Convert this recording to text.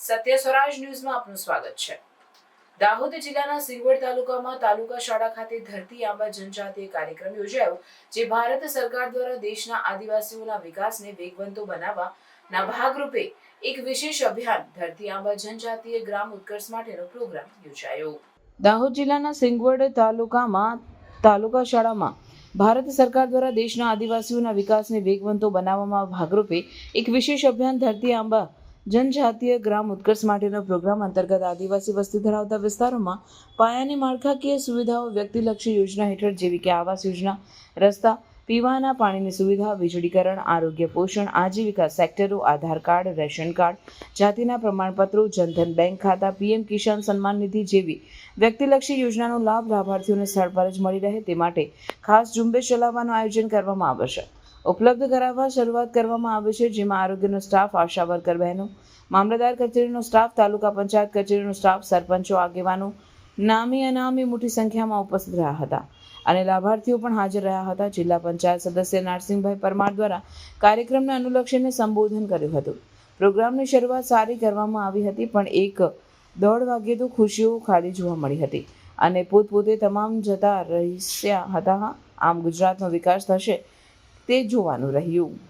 સત્ય સ્વરાજ ન્યૂઝમાં આપનું સ્વાગત છે. દાહોદ જિલ્લાના સિંગવડ તાલુકામાં તાલુકા શાળા ખાતે ધરતી આંબા જનજાતીય કાર્યક્રમ યોજાયો, જે ભારત સરકાર દ્વારા દેશના આદિવાસીઓના વિકાસને વેગવંતો બનાવવાના ભાગરૂપે એક વિશેષ અભિયાન ધરતી આંબા જનજાતીય ગ્રામ ઉત્કર્ષ માટેનો પ્રોગ્રામ યોજાયો. દાહોદ જિલ્લાના સિંગવડ તાલુકામાં, તાલુકા શાળામાં ભારત સરકાર દ્વારા દેશના આદિવાસીઓના વિકાસને વેગવંતો બનાવવામાં ભાગરૂપે એક વિશેષ અભિયાન ધરતી આંબા જનજાતીય ગ્રામ ઉત્કર્ષ માટેનો પ્રોગ્રામ અંતર્ગત આદિવાસી વસ્તી ધરાવતા વિસ્તારોમાં પાયાની માળખાકીય સુવિધાઓ, વ્યક્તિલક્ષી યોજના હેઠળ જેવી કે આવાસ યોજના, રસ્તા, પીવાના પાણીની સુવિધા, વીજળીકરણ, આરોગ્ય પોષણ, આજીવિકા સેક્ટરો, આધાર કાર્ડ, રેશન કાર્ડ, જાતિના પ્રમાણપત્રો, જનધન બેંક ખાતા, પીએમ કિસાન સન્માન નિધિ જેવી વ્યક્તિલક્ષી યોજનાનો લાભ લાભાર્થીઓને સ્થળ પર જ મળી રહે તે માટે ખાસ ઝુંબેશ ચલાવવાનું આયોજન કરવામાં આવશે ઉપલબ્ધ કરાવવા શરૂઆત કરવામાં આવે છે, જેમાં આરોગ્યનો સ્ટાફ, આશા વર્કર બહેનો, મામલતદાર કચેરીનો સ્ટાફ, તાલુકા પંચાયત કચેરીનો સ્ટાફ, સરપંચો, આગેવાનો નામી અનામી મોટી સંખ્યામાં ઉપસ્થિત રહ્યા હતા. અને લાભાર્થીઓ પણ હાજર રહ્યા હતા. જિલ્લા પંચાયત સદસ્ય નારસિંહભાઈ પરમાર દ્વારા કાર્યક્રમને અનુલક્ષીને સંબોધન કર્યું હતું. પ્રોગ્રામની શરૂઆત સારી કરવામાં આવી હતી, પણ એક દોઢ વાગ્યે તો ખુશીઓ ખાલી જોવા મળી હતી. અને પોતપોતે તમામ જતા રહીશ્યા હતા. આમ ગુજરાતનો વિકાસ થશે તે જોવાનું રહ્યું.